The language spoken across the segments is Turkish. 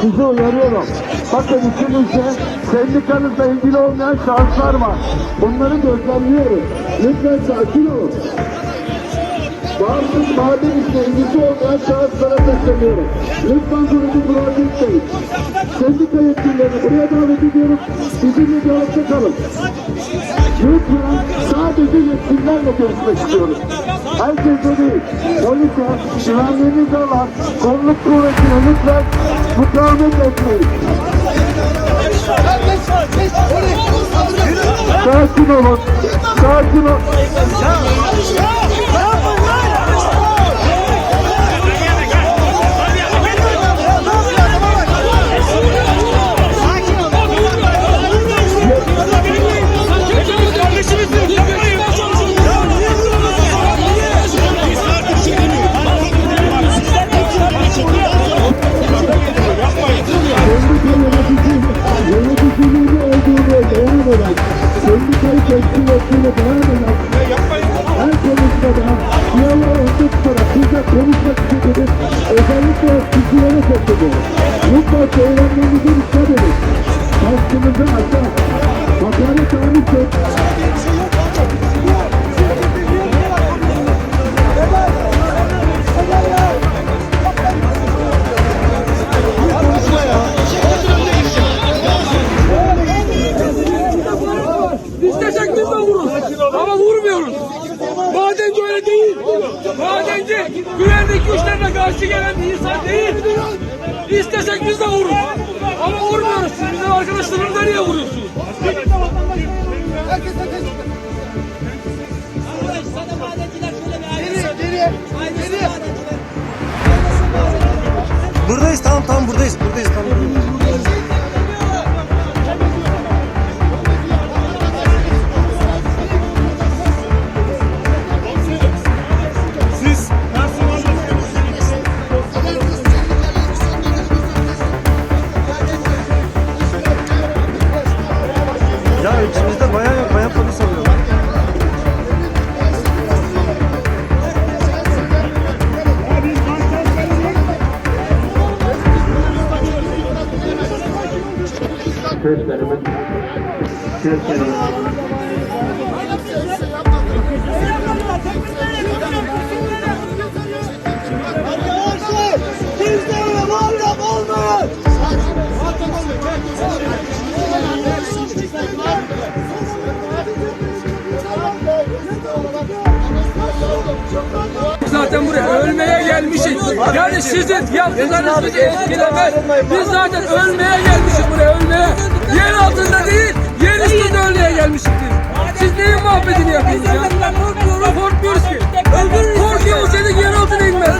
sizi uyarıyorum. Bakın içinizde sendikanızla ilgili olmayan şahıslar var. Bunları gözlemliyoruz. Lütfen sakin olun. Bağımsız maden işle ilgisi olmayan şahıslara sesleniyorum. Lütfen durumu müracaat etmeyin. Sendika yetkililerini buraya davet ediyorum. Bizimle diyalogda kalın. Lütfen sadece yetkililerle görüşmek istiyoruz. Herkese değil, polise, güvenliğiniz olan kolluk kuvvetine lütfen mukavemet etmeyin. Sakin olun, sakin olun. ನೋಡೋಣ ನಾನು ಹೇ ಯಪ್ಪ ಇರೋದು ಏನೋ ಉತ್ತರ Madenci öyle değil. Madenci güvenlik güçlerine karşı gelen bir insan değil. İstesek biz de vururuz. Zaten buraya ölmeye gelmişiz. Yani sizin yaptıklarınız bizi etkilemez. Biz zaten ölmeye gelmişiz buraya ölmeye. Yer altında değil, yer üstünde ölmeye gelmişiz biz. Siz neyin muhabbetini yapıyorsunuz ya? Korkmuyoruz ki. Korkuyor musunuz yer altına inmez.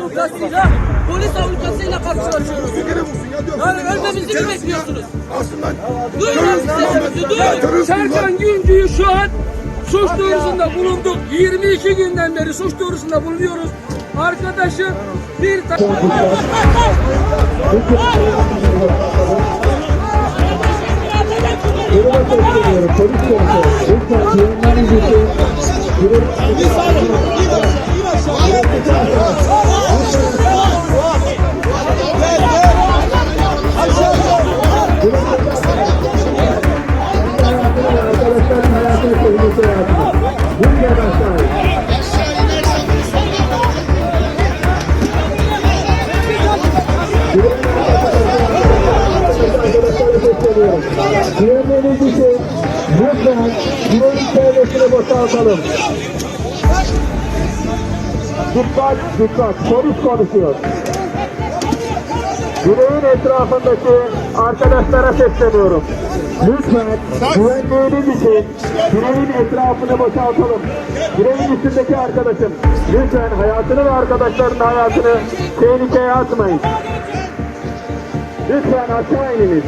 Jandarma avukasıyla, polis avukasıyla karşılaşıyoruz. Yani ölmemizi mi bekliyorsunuz? Duyun sesimizi, duyun. Serkan Güncü'yü şu an suç duyurusunda bulunduk. 22 günden beri suç duyurusunda bulunuyoruz. Arkadaşım bir tane... Polis komiseri. Lütfen güvenliğinizi Güvenliğiniz için lütfen güvenlik devresini boşaltalım. Dikkat, dikkat, polis konuşuyor. Direğin etrafındaki arkadaşlara sesleniyorum. Lütfen güvenliğiniz için direğin etrafını boşaltalım. Direğin üstündeki arkadaşım, lütfen hayatını ve arkadaşlarının hayatını tehlikeye atmayın. Lütfen aşağı ininiz.